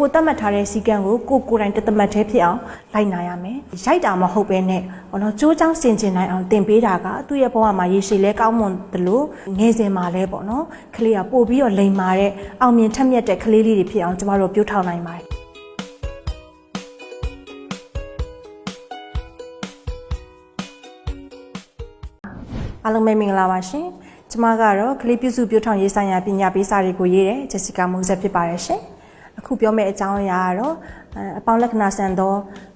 ကိုသတ်မှတ်ထားတဲ့စီကံကိုကိုကိုယ်တိုင်တသက်မှတ်သေးဖြစ်အောင်လိုက်နာရမယ်ရိုက်တာမဟုတ်ပဲနဲ့ဘောနော်ကြိုးချောင်းစင်ကျင်နိုင်အောင်တင်ပေးတာကသူ့ရဲ့ဘဝမှာရေရှည်လဲကောင်းမွန်တယ်လို့ငယ်စဉ်မှာလဲပေါ့နော်ကလေးကပို့ပြီးတော့လိမ်မာတဲ့အောင်မြင်ထက်မြက်တဲ့ကလေးလေးတွေဖြစ်အောင်ကျမတို့ပြုထောင်နိုင်ပါတယ်အားလုံးပဲမင်္ဂလာပါရှင်။ကျမကတော့ကလေးပြုစုပြောထောင်ရေးဆိုင်ရာပညာပေးစာတွေကိုရေးတဲ့ဂျက်စီကာမိုးဆက်ဖြစ်ပါတယ်ရှင်။ အခုပြောမယ့်အကြောင်းအရာကတော့အပေါင်းလက္ခဏာဆန်သော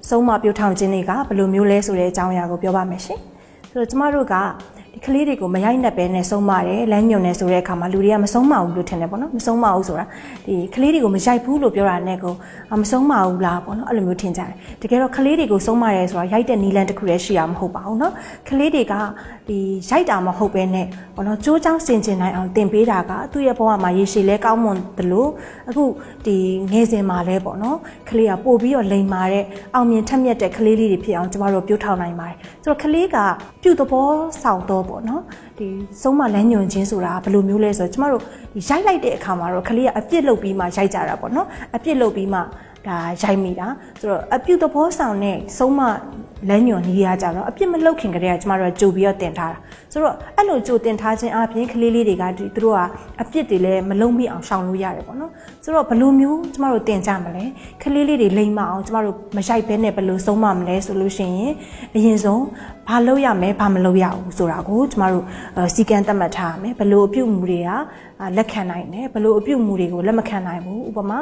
ဆုံးမပြုထောင်ခြင်းတွေကဘယ်လိုမျိုးလဲဆိုတဲ့အကြောင်းအရာကိုပြောပါမယ်ရှင်။ဆိုတော့ကျမတို့ကဒီကလေးတွေကိုမရိုက်နှက်ပဲနဲ့ဆုံးမတယ်လမ်းညွန်နေဆိုတဲ့အခါမှာလူတွေကမဆုံးမဘူးလို့ထင်တယ်ပေါ့နော်မဆုံးမဘူးဆိုတာဒီကလေးတွေကိုမရိုက်ဘူးလို့ပြောတာနဲ့ကိုမဆုံးမဘူးလားပေါ့နော်အဲ့လိုမျိုးထင်ကြတယ်တကယ်တော့ကလေးတွေကိုဆုံးမရဲဆိုတာရိုက်တဲ့နီလန်တစ်ခုတည်းရှိရမှာမဟုတ်ပါဘူးနော်ကလေးတွေကဒီရိုက်တာမဟုတ်ပဲနဲ့ပေါ့နော်ကြိုးချောင်းစင်ကျင်နိုင်အောင်တင်ပေးတာကသူ့ရဲ့ဘဝမှာရေရှည်လဲကောင်းမွန်တယ်လို့အခုဒီငယ်စဉ်မှာလဲပေါ့နော်ကလေးကပို့ပြီးတော့လိမ်မာတဲ့အောင်မြင်ထက်မြက်တဲ့ကလေးလေးတွေဖြစ်အောင်ကျမတို့ပြုထောင်နိုင်ပါတယ်ဆိုတော့ကလေးကပြုတ်သဘောဆောင်တော့ပေါ့နော်ဒီဆုံးမလမ်းညွန်ခြင်းဆိုတာဘယ်လိုမျိုးလဲဆိုတော့ကျမတို့ဒီရိုက်လိုက်တဲ့အခါမှာတော့ကလေးကအပြစ်လုပ်ပြီးမှရိုက်ကြတာပေါ့နော်အပြစ်လုပ်ပြီးမှဒါရိုက်မိတာဆိုတော့အပြုတ်သဘောဆောင်တဲ့ဆုံးမ လမ်းညွန်နေရကြတော့အပြစ်မလုပ်ခင်ကတည်းကကျမတို့ကကြိုပြီးတော့တင်ထားတာဆိုတော့အဲ့လိုကြိုတင်ထားခြင်းအပြင်ကလေးလေးတွေကဒီသူတို့ကအပြစ်တွေလည်းမလုံးမိအောင်ရှောင်လို့ရတယ်ပေါ့နော်ဆိုတော့ဘယ်လိုမျိုးကျမတို့တင်ကြမလဲကလေးလေးတွေလိမ့်မအောင်ကျမတို့မရိုက်ဘဲနဲ့ဘယ်လိုဆုံးမမလဲဆိုလို့ရှိရင်အရင်ဆုံးဘာလုပ်ရမလဲဘာမလုပ်ရဘူးဆိုတာကိုကျမတို့စီကံသတ်မှတ်ထားရမယ်ဘယ်လိုအပြုတ်မှုတွေကလက်ခံနိုင်တယ်ဘယ်လိုအပြုတ်မှုတွေကိုလက်မခံနိုင်ဘူးဥပမာ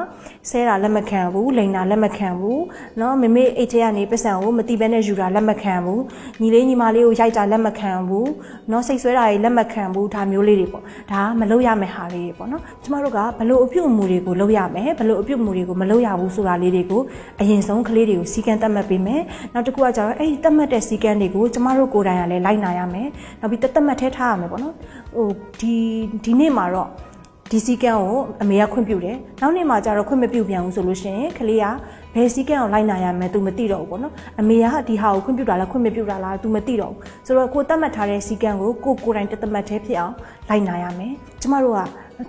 ဆဲတာလက်မခံဘူးလိန်တာလက်မခံဘူးเนาะမမေအိတ်ထဲကနေပတ်စံကိုမတိဘဲနဲ့ယူ တာလက်မခံဘူးညီလေးညီမလေးကိုရိုက်တာလက်မခံဘူးเนาะစိတ်ဆွဲတာတွေလက်မခံဘူးဒါမျိုးလေးတွေပေါ့ဒါကမလုပ်ရမယ့်ဟာလေးတွေပေါ့เนาะကျမတို့ကဘယ်လိုအပြုတ်မှုတွေကိုလုပ်ရမယ်ဘယ်လိုအပြုတ်မှုတွေကိုမလုပ်ရဘူးဆိုတာလေးတွေကိုအရင်ဆုံးကလေးတွေကိုစီကံသတ်မှတ်ပေးမယ်နောက်တစ်ခုကကျတော့အဲ့ဒီသတ်မှတ်တဲ့စီကံတွေကိုကျမတို့ကိုယ်တိုင်ကလည်းလိုက်နာရမယ်နောက်ပြီးတသက်မှတ်ထဲထားရမယ်ပေါ့နော်ဟိုဒီဒီနေ့မှာတော့ ဒီစီကံကိုအမေကခွင့်ပြုတယ်နောက်နေ့မှာကျတော့ခွင့်မပြုပြန်ဘူးဆိုလို့ရှိရင်ကလေးကဘယ်စီကံကိုလိုက်နာရမယ် तू မသိတော့ဘူးပေါ့နော်အမေကဒီဟာကိုခွင့်ပြုတာလားခွင့်မပြုတာလား तू မသိတော့ဘူးဆိုတော့ကိုတတ်မှတ်ထားတဲ့စီကံကိုကိုကိုယ်တိုင်တသက်မှတ်ထဲဖြစ်အောင်လိုက်နာရမယ်ကျမတို့က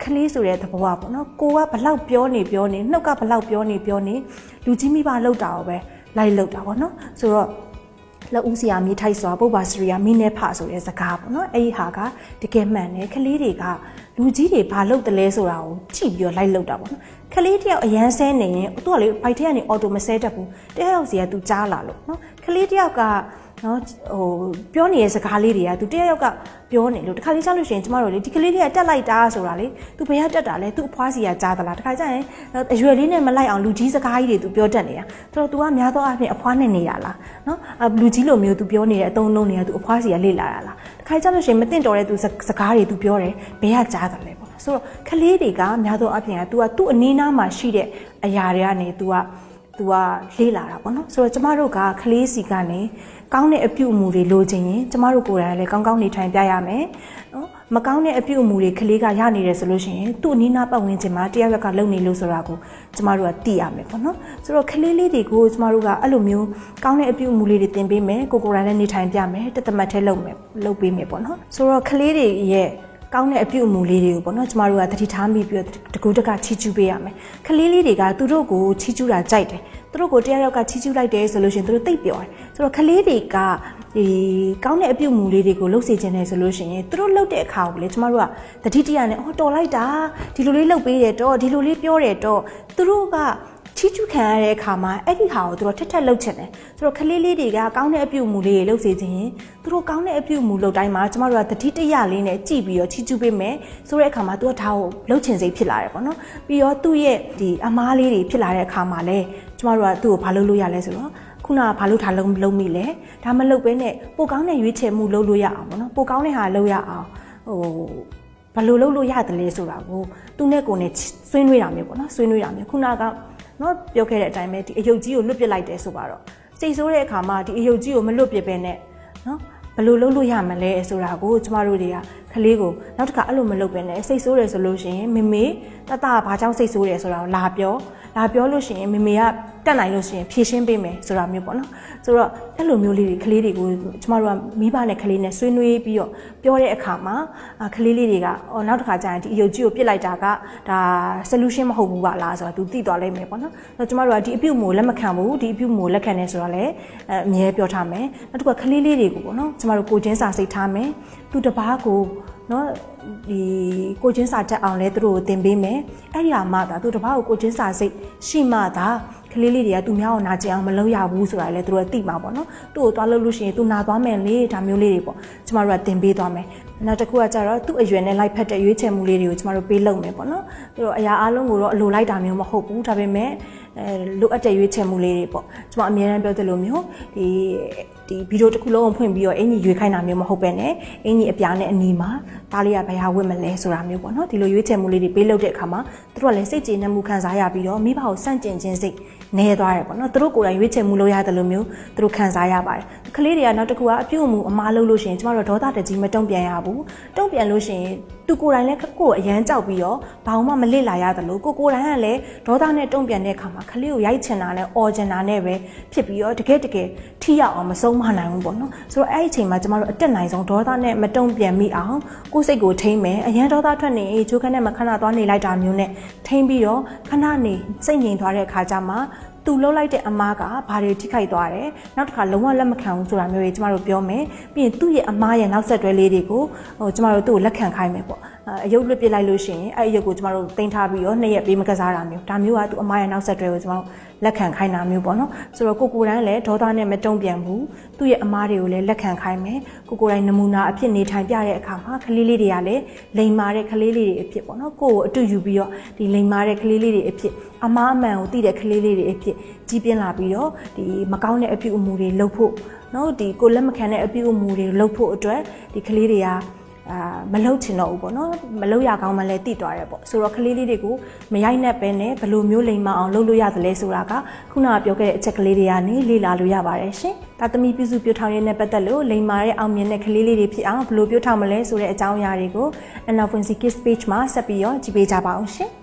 ကလေးဆိုတဲ့သဘောပေါ့နော်ကိုကဘလောက်ပြောနေပြောနေနှုတ်ကဘလောက်ပြောနေပြောနေလူကြီးမိဘလောက်တာကိုပဲလိုက်လောက်တာပေါ့နော်ဆိုတော့ လက်ဦးစရာမိထိုက်စွာပုပ္ပါစရိယာမိနေဖဆိုတဲ့စကားပေါ့နော်အဲ့ဒီဟာကတကယ်မှန်တယ်ကလေးတွေကလူကြီးတွေဘာလုပ်တယ်လဲဆိုတာကိုကြည့်ပြီးတော့လိုက်လုပ်တာပေါ့နော်ကလေးတယောက်အရန်ဆဲနေရင်သူကလေဘိုက်ထဲကနေအော်တိုမဆဲတတ်ဘူးတယောက်စီကသူကြားလာလို့နော်ကလေးတယောက်က နော်ဟိုပြောနေတဲ့စကားလေးတွေကသူတယောက်ယောက်ကပြောနေလို့တခါလေးကြားလို့ရှိရင်ကျမတို့လေဒီကလေးလေးကတက်လိုက်တာဆိုတာလေသူဘယ်ကတက်တာလဲသူ့အဖွားစီကကြားသလားတခါကျရင်အရွယ်လေးနဲ့မလိုက်အောင်လူကြီးစကားကြီးတွေသူပြောတတ်နေတာဆိုတော့ तू ကများသောအားဖြင့်အဖွားနဲ့နေရလားနော်လူကြီးလိုမျိုး तू ပြောနေတဲ့အတုံးလုံးတွေက तू အဖွားစီကလေ့လာတာလားတခါကျလို့ရှိရင်မတင်တော်တဲ့ तू စကားတွေ तू ပြောတယ်ဘယ်ကကြားတာလဲပေါ့ဆိုတော့ကလေးတွေကများသောအားဖြင့်က तू ကသူ့အနီးနားမှာရှိတဲ့အရာတွေကနေ तू ကသူကလေးလာတာပေါ့နော်ဆိုတော့ကျမတို့ကကလေးစီကနေ ကောင်းတဲ့အပြုအမူတွေလိုချင်ရင်ကျမတို့ကိုယ်တိုင်လည်းကောင်းကောင်းနေထိုင်ပြရမယ်နော်မကောင်းတဲ့အပြုအမူတွေကလေးကရနေတယ်ဆိုလို့ရှိရင်သူ့အနီးနားပတ်ဝန်းကျင်မှာတယောက်ယောက်ကလုံနေလို့ဆိုတာကိုကျမတို့ကသိရမယ်ပေါ့နော်ဆိုတော့ကလေးလေးတွေကိုကျမတို့ကအဲ့လိုမျိုးကောင်းတဲ့အပြုအမူလေးတွေသင်ပေးမယ်ကိုကိုယ်တိုင်လည်းနေထိုင်ပြမယ်တသက်မှတ်ထဲလုပ်မယ်လုပ်ပေးမယ်ပေါ့နော်ဆိုတော့ကလေးတွေရဲ့ကောင်းတဲ့အပြုအမူလေးတွေကိုပေါ့နော်ကျမတို့ကတတိထားမိပြီးတော့တကူတကချီးကျူးပေးရမယ်။ကလေးလေးတွေကသူတို့ကိုချီးကျူးတာကြိုက်တယ်။ သူတို့ကိုတရားရောက်ကချီးကျူးလိုက်တယ်ဆိုလို့ရှိရင်သူတို့သိပ်ပျော်တယ်။ဆိုတော့ကလေးတွေကဒီကောင်းတဲ့အပြုအမူလေးတွေကိုလှုပ်စေခြင်းနဲ့ဆိုလို့ရှိရင်သူတို့လှုပ်တဲ့အခါကိုလေကျမတို့ကတတိတရနဲ့အော်တော်လိုက်တာဒီလိုလေးလှုပ်ပေးတယ်တော့ဒီလိုလေးပြောတယ်တော့သူတို့ကချီးကျူးခံရတဲ့အခါမှာအဲ့ဒီဟာကိုသူတို့ထက်ထက်လှုပ်ချင်တယ်ဆိုတော့ကလေးလေးတွေကကောင်းတဲ့အပြုအမူလေးတွေလှုပ်စေခြင်းရင်သူတို့ကောင်းတဲ့အပြုအမူလှုပ်တိုင်းမှာကျမတို့ကတတိတရလေးနဲ့ကြည့်ပြီးတော့ချီးကျူးပေးမယ်ဆိုတဲ့အခါမှာသူကဒါကိုလှုပ်ချင်စိတ်ဖြစ်လာတယ်ပေါ့နော်ပြီးတော့သူ့ရဲ့ဒီအမားလေးတွေဖြစ်လာတဲ့အခါမှာလည်း ကျမတို့ကသူ့ကိုဘာလုပ်လို့ရလဲဆိုတော့ခုနကဘာလို့ထားလုံးလုံးမိလဲဒါမလုပ်ဘဲနဲ့ပိုကောင်းတဲ့ရွေးချယ်မှုလုပ်လို့ရအောင်ပေါ့နော်ပိုကောင်းတဲ့ဟာလုပ်ရအောင်ဟိုဘယ်လိုလုပ်လို့ရတယ်လဲဆိုတာကိုသူနဲ့ကိုယ်နဲ့ဆွေးနွေးတာမျိုးပေါ့နော်ဆွေးနွေးတာမျိုးခုနကနော်ပြောခဲ့တဲ့အတိုင်းပဲဒီအယုတ်ကြီးကိုလွတ်ပစ်လိုက်တယ်ဆိုပါတော့စိတ်ဆိုးတဲ့အခါမှာဒီအယုတ်ကြီးကိုမလွတ်ပစ်ပဲနဲ့နော်ဘယ်လိုလုပ်လို့ရမလဲဆိုတာကိုကျမတို့တွေကကလေးကိုနောက်တစ်ခါအဲ့လိုမလုပ်ပဲနဲ့စိတ်ဆိုးတယ်ဆိုလို့ရှိရင်မမေတတဘာကြောင့်စိတ်ဆိုးတယ်ဆိုတာကိုလာပြောလာပြောလို့ရှိရင်မေမေက တက်နိုင်လို့ရှိရင်ဖြည့်ရှင်းပေးမယ်ဆိုတာမျိုးပေါ့နော်ဆိုတော့အဲ့လိုမျိုးလေးတွေကလေးတွေကိုကျမတို့ကမိဘနဲ့ကလေးနဲ့ဆွေးနွေးပြီးတော့ပြောတဲ့အခါမှာအာကလေးလေးတွေကအော်နောက်တစ်ခါကျရင်ဒီအယုတ်ကြီးကိုပြစ်လိုက်တာကဒါ solution မဟုတ်ဘူးပါလားဆိုတော့သူသိသွားလိမ့်မယ်ပေါ့နော်ဆိုတော့ကျမတို့ကဒီအပြုတ်မို့လက်မခံဘူးဒီအပြုတ်မို့လက်ခံနေဆိုတော့လည်းအဲအမြဲပြောထားမယ်နောက်တစ်ခါကလေးလေးတွေကိုပေါ့နော်ကျမတို့ကိုချင်းစာစိတ်ထားမယ်သူတစ်ပားကိုနော်ဒီကိုချင်းစာတက်အောင်လဲသူတို့ကိုသင်ပေးမယ်အဲ့ဒီဟာမှသာသူတစ်ပားကိုကိုချင်းစာစိတ်ရှိမှသာ ကလေးလေးတွေကသူများကိုနာကျင်အောင်မလုပ်ရဘူးဆိုတာလည်းသူတို့ကသိမှာပေါ့နော်သူ့ကိုသွားလို့လို့ရှိရင်သူနာသွားမယ်လေဒါမျိုးလေးတွေပေါ့ကျမတို့ကသင်ပေးသွားမယ်နောက်တစ်ခုကကြတော့သူ့အရွယ်နဲ့လိုက်ဖက်တဲ့ရွေးချယ်မှုလေးတွေကိုကျမတို့ပေးလုပ်မယ်ပေါ့နော်သူတို့အရာအလုံးကိုတော့အလိုလိုက်တာမျိုးမဟုတ်ဘူးဒါပေမဲ့အဲလိုအပ်တဲ့ရွေးချယ်မှုလေးတွေပေါ့ကျမအမြဲတမ်းပြောသလိုမျိုးဒီဒီဗီဒီယိုတစ်ခုလုံးကိုဖွင့်ပြီးတော့အင်ကြီးရွေးခိုင်းတာမျိုးမဟုတ်ပဲねအင်ကြီးအပြားနဲ့အနီးမှာဒါလေးကဘယ်ဟာဝတ်မလဲဆိုတာမျိုးပေါ့နော်ဒီလိုရွေးချယ်မှုလေးတွေပေးလုပ်တဲ့အခါမှာသူတို့ကလည်းစိတ်ကြည်နမှုခံစားရပြီးတော့မိဘကိုစန့်ကျင်ခြင်းစိတ် နေသွားတယ်ပေါ့နော်သူတို့ကိုယ်တိုင်ရွေးချယ်မှုလုပ်ရတယ်လို့မျိုးသူတို့ခံစားရပါတယ်ကလေးတွေကနောက်တစ်ခုကအပြုတ်မှုအမားလုပ်လို့ရှိရင်ကျမတို့ဒေါသတကြီးမတုံ့ပြန်ရဘူးတုံ့ပြန်လို့ရှိရင်သူကိုယ်တိုင်လည်းကိုယ်အရန်ကြောက်ပြီးတော့ဘာမှမလစ်လာရတယ်လို့ကိုကိုယ်တိုင်ကလည်းဒေါသနဲ့တုံ့ပြန်တဲ့အခါမှာကလေးကိုရိုက်ချင်တာနဲ့အော်ချင်တာနဲ့ပဲဖြစ်ပြီးတော့တကယ်တကယ်ထိရအောင်မဆုံးမနိုင်ဘူးပေါ့နော်ဆိုတော့အဲ့ဒီအချိန်မှာကျမတို့အတက်နိုင်ဆုံးဒေါသနဲ့မတုံ့ပြန်မိအောင်ကိုယ်စိတ်ကိုထိမ့်မယ်အရန်ဒေါသထွက်နေချိုးခန်းနဲ့မခဏသွားနေလိုက်တာမျိုးနဲ့ထိမ့်ပြီးတော့ခဏနေစိတ်ငြိမ်သွားတဲ့အခါကျမှ သူလှုပ်လိုက်တဲ့အမားကဘာတွေထိခိုက်သွားတယ်နောက်တစ်ခါလုံးဝလက်မခံဘူးဆိုတာမျိုးတွေကျမတို့ပြောမယ်ပြီးရင်သူ့ရဲ့အမားရဲ့နောက်ဆက်တွဲလေးတွေကိုဟိုကျမတို့သူ့ကိုလက်ခံခိုင်းမယ်ပေါ့ အယုတ်လွတ်ပစ်လိုက်လို့ရှိရင်အဲ့အယုတ်ကိုကျမတို့တင်ထားပြီးတော့နှစ်ရက်ပေးမကစားတာမျိုးဒါမျိုးကသူ့အမားရဲ့နောက်ဆက်တွဲကိုကျမတို့လက်ခံခိုင်းတာမျိုးပေါ့နော်ဆိုတော့ကိုကိုတိုင်းလည်းဒေါသနဲ့မတုံ့ပြန်ဘူးသူ့ရဲ့အမားတွေကိုလည်းလက်ခံခိုင်းမယ်ကိုကိုတိုင်းနမူနာအဖြစ်နေထိုင်ပြတဲ့အခါမှာကလေးလေးတွေကလည်းလိန်မာတဲ့ကလေးလေးတွေအဖြစ်ပေါ့နော်ကိုကိုအတူယူပြီးတော့ဒီလိန်မာတဲ့ကလေးလေးတွေအဖြစ်အမားအမှန်ကိုသိတဲ့ကလေးလေးတွေအဖြစ်ကြီးပြင်းလာပြီးတော့ဒီမကောင်းတဲ့အပြုအမူတွေလုပ်ဖို့နော်ဒီကိုလက်မခံတဲ့အပြုအမူတွေလုပ်ဖို့အတွက်ဒီကလေးတွေက အာမလှုပ်ချင်တော့ဘူးပေါ့နော်မလှုပ်ရကောင်းမှလည်းတိသွားတယ်ပေါ့ဆိုတော့ကလေးလေးတွေကိုမရိုက်နှက်ပဲနဲ့ဘယ်လိုမျိုးလိမ်မအောင်လုပ်လို့ရသလဲဆိုတာကခုနကပြောခဲ့တဲ့အချက်ကလေးတွေကနေလေ့လာလို့ရပါတယ်ရှင်။ဒါသမီးပြုစုပြောထောင်ရေးနဲ့ပတ်သက်လို့လိမ်မာတဲ့အောင်မြင်တဲ့ကလေးလေးတွေဖြစ်အောင်ဘယ်လိုပြောထောင်မလဲဆိုတဲ့အကြောင်းအရာတွေကို Anna Fonsi Kids page မှာဆက်ပြီးတော့ကြည့်ပေးကြပါအောင်ရှင်။